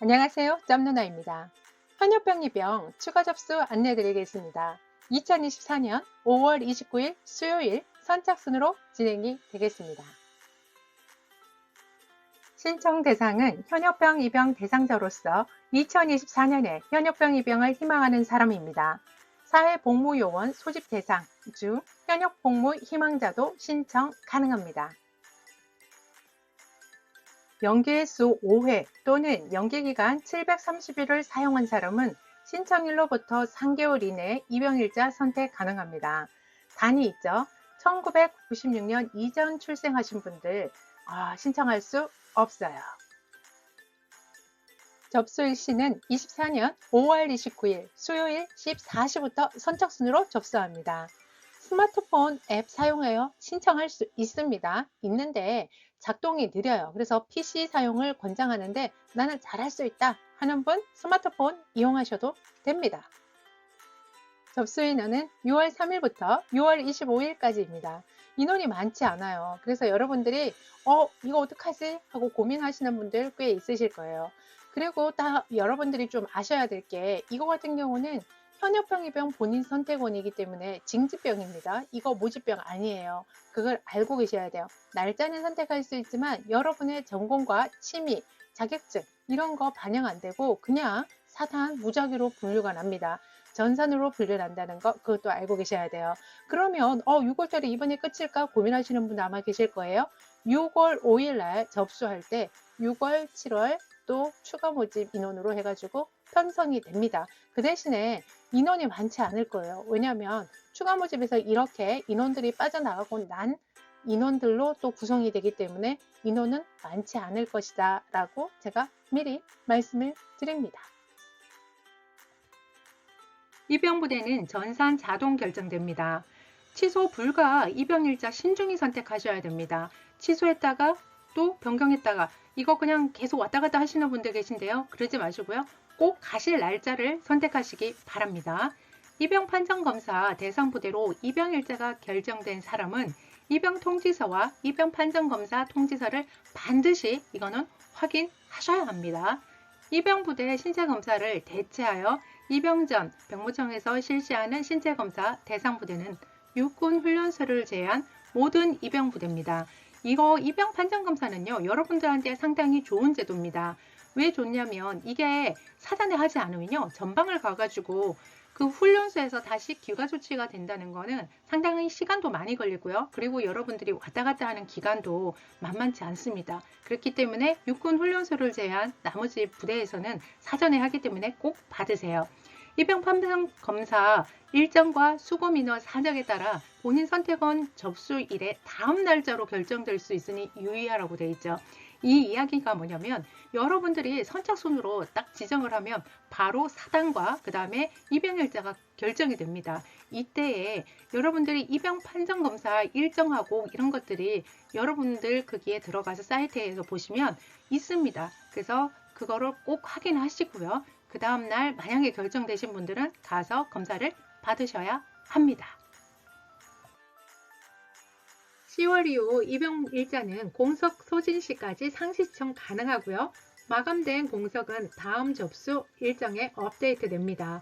안녕하세요. 짬누나입니다. 현역병 입영 추가 접수 안내 드리겠습니다. 2024년 5월 29일 수요일 선착순으로 진행이 되겠습니다. 신청 대상은 현역병 입영 대상자로서 2024년에 현역병 입영을 희망하는 사람입니다. 사회복무요원 소집 대상 중 현역복무 희망자도 신청 가능합니다. 연계수 5회 또는 연계기간 730일을 사용한 사람은 신청일로부터 3개월 이내 입영일자 선택 가능합니다. 단위 있죠? 1996년 이전 출생하신 분들 아, 신청할 수 없어요. 접수일 시는 24년 5월 29일 수요일 14시부터 선착순으로 접수합니다. 스마트폰 앱 사용하여 신청할 수 있습니다. 있는데 작동이 느려요. 그래서 PC 사용을 권장하는데 나는 잘할 수 있다 하는 분 스마트폰 이용하셔도 됩니다. 접수 인원은 6월 3일부터 6월 25일까지입니다. 인원이 많지 않아요. 그래서 여러분들이 어 이거 어떡하지 하고 고민하시는 분들 꽤 있으실 거예요. 그리고 다 여러분들이 좀 아셔야 될 게 이거 같은 경우는 현역병이병 본인 선택원이기 때문에 징집병입니다. 이거 모집병 아니에요. 그걸 알고 계셔야 돼요. 날짜는 선택할 수 있지만 여러분의 전공과 취미, 자격증 이런 거 반영 안 되고 그냥 사단 무작위로 분류가 납니다. 전산으로 분류난다는 거 그것도 알고 계셔야 돼요. 그러면 어 6월달에 이번에 끝일까 고민하시는 분 아마 계실 거예요. 6월 5일 날 접수할 때 6월, 7월 또 추가 모집 인원으로 해가지고 편성이 됩니다. 그 대신에 인원이 많지 않을 거예요. 왜냐하면 추가 모집에서 이렇게 인원들이 빠져나가고 난 인원들로 또 구성이 되기 때문에 인원은 많지 않을 것이다 라고 제가 미리 말씀을 드립니다. 입영부대는 전산 자동 결정됩니다. 취소 불가 입영일자 신중히 선택하셔야 됩니다. 취소했다가 또 변경했다가 이거 그냥 계속 왔다 갔다 하시는 분들 계신데요. 그러지 마시고요. 꼭 가실 날짜를 선택하시기 바랍니다. 입영 판정 검사 대상 부대로 입영 일자가 결정된 사람은 입영 통지서와 입영 판정 검사 통지서를 반드시 이거는 확인하셔야 합니다. 입영 부대 신체 검사를 대체하여 입영 전 병무청에서 실시하는 신체 검사 대상 부대는 육군 훈련소를 제외한 모든 입영 부대입니다. 이거 입영 판정 검사는요 여러분들한테 상당히 좋은 제도입니다. 왜 좋냐면 이게 사전에 하지 않으면요 전방을 가가지고 그 훈련소에서 다시 귀가 조치가 된다는 거는 상당히 시간도 많이 걸리고요. 그리고 여러분들이 왔다 갔다 하는 기간도 만만치 않습니다. 그렇기 때문에 육군 훈련소를 제외한 나머지 부대에서는 사전에 하기 때문에 꼭 받으세요. 입영 판정 검사 일정과 수고 민원 사정에 따라 본인 선택원 접수일의 다음 날짜로 결정될 수 있으니 유의하라고 되어 있죠. 이 이야기가 뭐냐면 여러분들이 선착순으로 딱 지정을 하면 바로 사단과 그 다음에 입영일자가 결정이 됩니다. 이때에 여러분들이 입영 판정 검사 일정하고 이런 것들이 여러분들 거기에 들어가서 사이트에서 보시면 있습니다. 그래서 그거를 꼭 확인하시고요. 그 다음날 만약에 결정되신 분들은 가서 검사를 받으셔야 합니다. 10월 이후 입영 일자는 공석 소진 시까지 상시 청 가능하고요. 마감된 공석은 다음 접수 일정에 업데이트 됩니다.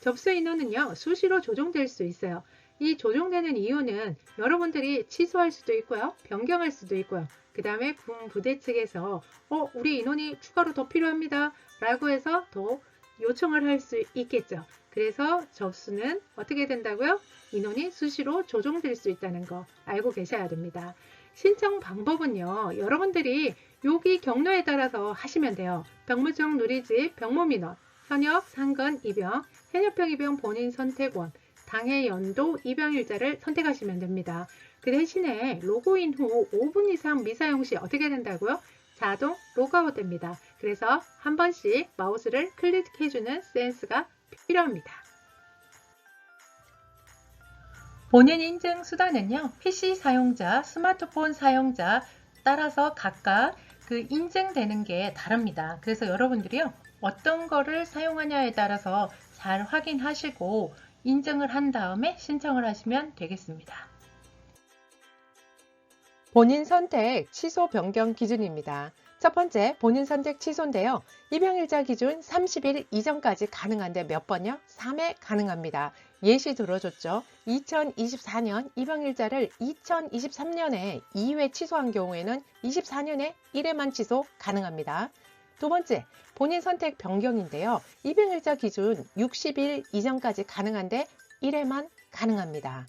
접수 인원은요, 수시로 조정될 수 있어요. 이 조정되는 이유는 여러분들이 취소할 수도 있고요, 변경할 수도 있고요. 그 다음에 군 부대 측에서 어, 우리 인원이 추가로 더 필요합니다. 라고 해서 더 요청을 할 수 있겠죠. 그래서 접수는 어떻게 된다고요? 인원이 수시로 조정될 수 있다는 거 알고 계셔야 됩니다. 신청 방법은요. 여러분들이 여기 경로에 따라서 하시면 돼요. 병무청 누리집 병무민원, 현역 상근 입영, 현역병 입영 본인 선택원, 당해 연도 입영 일자를 선택하시면 됩니다. 그 대신에 로그인 후 5분 이상 미사용 시 어떻게 된다고요? 자동 로그아웃 됩니다. 그래서 한 번씩 마우스를 클릭해주는 센스가 필요합니다. 본인 인증 수단은요, PC 사용자, 스마트폰 사용자 따라서 각각 그 인증되는 게 다릅니다. 그래서 여러분들이요, 어떤 거를 사용하냐에 따라서 잘 확인하시고 인증을 한 다음에 신청을 하시면 되겠습니다. 본인 선택 취소 변경 기준입니다. 첫 번째, 본인 선택 취소인데요. 입양일자 기준 30일 이전까지 가능한데 몇 번요? 3회 가능합니다. 예시 들어줬죠. 2024년 입양일자를 2023년에 2회 취소한 경우에는 24년에 1회만 취소 가능합니다. 두 번째, 본인 선택 변경인데요. 입양일자 기준 60일 이전까지 가능한데 1회만 가능합니다.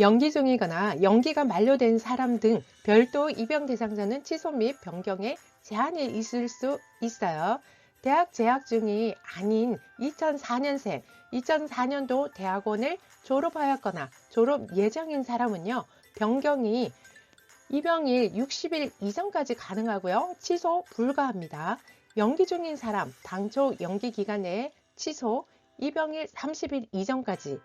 연기 중이거나 연기가 만료된 사람 등 별도 입영 대상자는 취소 및 변경에 제한이 있을 수 있어요. 대학 재학 중이 아닌 2004년생, 2004년도 대학원을 졸업하였거나 졸업 예정인 사람은요, 변경이 입영일 60일 이전까지 가능하고요, 취소 불가합니다. 연기 중인 사람, 당초 연기 기간 내에 취소, 입영일 30일 이전까지,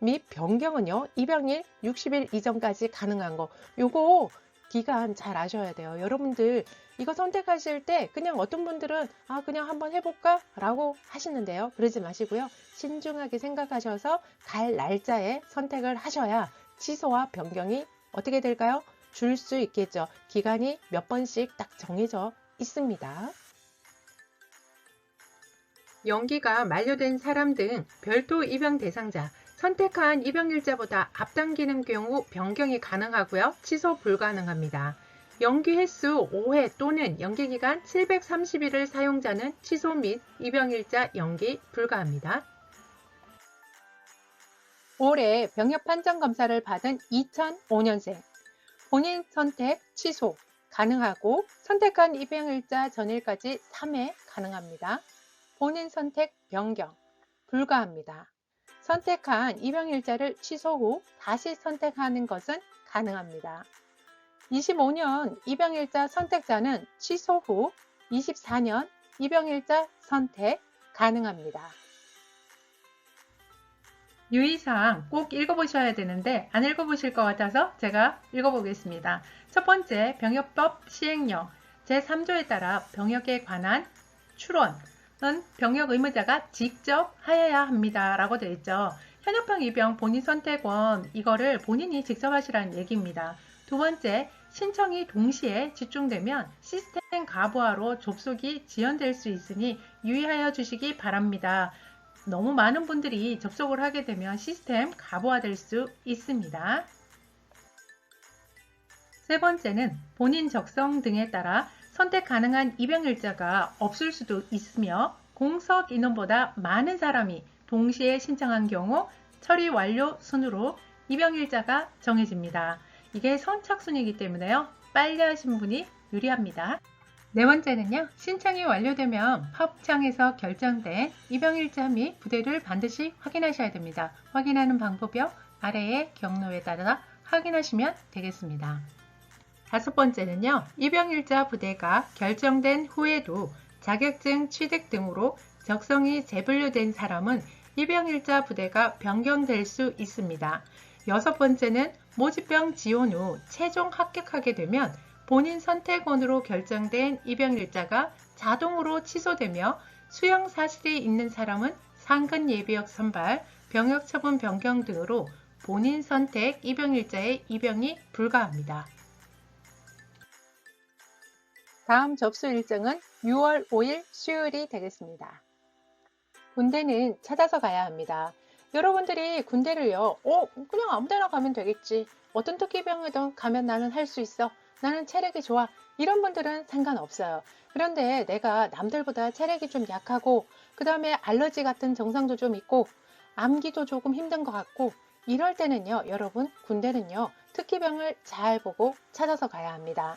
및 변경은요, 입양일 60일 이전까지 가능한 거. 요거 기간 잘 아셔야 돼요. 여러분들 이거 선택하실 때 그냥 어떤 분들은 아, 그냥 한번 해볼까? 라고 하시는데요. 그러지 마시고요. 신중하게 생각하셔서 갈 날짜에 선택을 하셔야 취소와 변경이 어떻게 될까요? 줄 수 있겠죠. 기간이 몇 번씩 딱 정해져 있습니다. 연기가 만료된 사람 등 별도 입양 대상자, 선택한 입양일자보다 앞당기는 경우 변경이 가능하고요. 취소 불가능합니다. 연기 횟수 5회 또는 연기기간 730일을 사용자는 취소 및 입양일자 연기 불가합니다. 올해 병역 판정 검사를 받은 2005년생 본인 선택 취소 가능하고 선택한 입양일자 전일까지 3회 가능합니다. 본인 선택 변경 불가합니다. 선택한 입양일자를 취소 후 다시 선택하는 것은 가능합니다. 25년 입양일자 선택자는 취소 후 24년 입양일자 선택 가능합니다. 유의사항 꼭 읽어보셔야 되는데 안 읽어보실 것 같아서 제가 읽어보겠습니다. 첫 번째 병역법 시행령 제3조에 따라 병역에 관한 은 병역 의무자가 직접 하여야 합니다. 라고 되어 있죠. 현역병 입영 본인 선택원 이거를 본인이 직접 하시라는 얘기입니다. 두 번째, 신청이 동시에 집중되면 시스템 가부화로 접속이 지연될 수 있으니 유의하여 주시기 바랍니다. 너무 많은 분들이 접속을 하게 되면 시스템 가부화될 수 있습니다. 세 번째는 본인 적성 등에 따라 선택 가능한 입양일자가 없을 수도 있으며 공석 인원보다 많은 사람이 동시에 신청한 경우 처리 완료 순으로 입양일자가 정해집니다. 이게 선착순이기 때문에요. 빨리 하신 분이 유리합니다. 네 번째는요. 신청이 완료되면 팝창에서 결정된 입양일자 및 부대를 반드시 확인하셔야 됩니다. 확인하는 방법이요. 아래의 경로에 따라 확인하시면 되겠습니다. 다섯 번째는요, 입양일자 부대가 결정된 후에도 자격증 취득 등으로 적성이 재분류된 사람은 입양일자 부대가 변경될 수 있습니다. 여섯 번째는 모집병 지원 후 최종 합격하게 되면 본인 선택원으로 결정된 입양일자가 자동으로 취소되며 수용 사실이 있는 사람은 상근 예비역 선발, 병역 처분 변경 등으로 본인 선택 입양일자의 입양이 불가합니다. 다음 접수 일정은 6월 5일 수요일이 되겠습니다. 군대는 찾아서 가야 합니다. 여러분들이 군대를요, 어, 그냥 아무 데나 가면 되겠지. 어떤 특기병이든 가면 나는 할 수 있어. 나는 체력이 좋아. 이런 분들은 상관없어요. 그런데 내가 남들보다 체력이 좀 약하고, 그 다음에 알러지 같은 증상도 좀 있고, 암기도 조금 힘든 것 같고, 이럴 때는요, 여러분, 군대는요, 특기병을 잘 보고 찾아서 가야 합니다.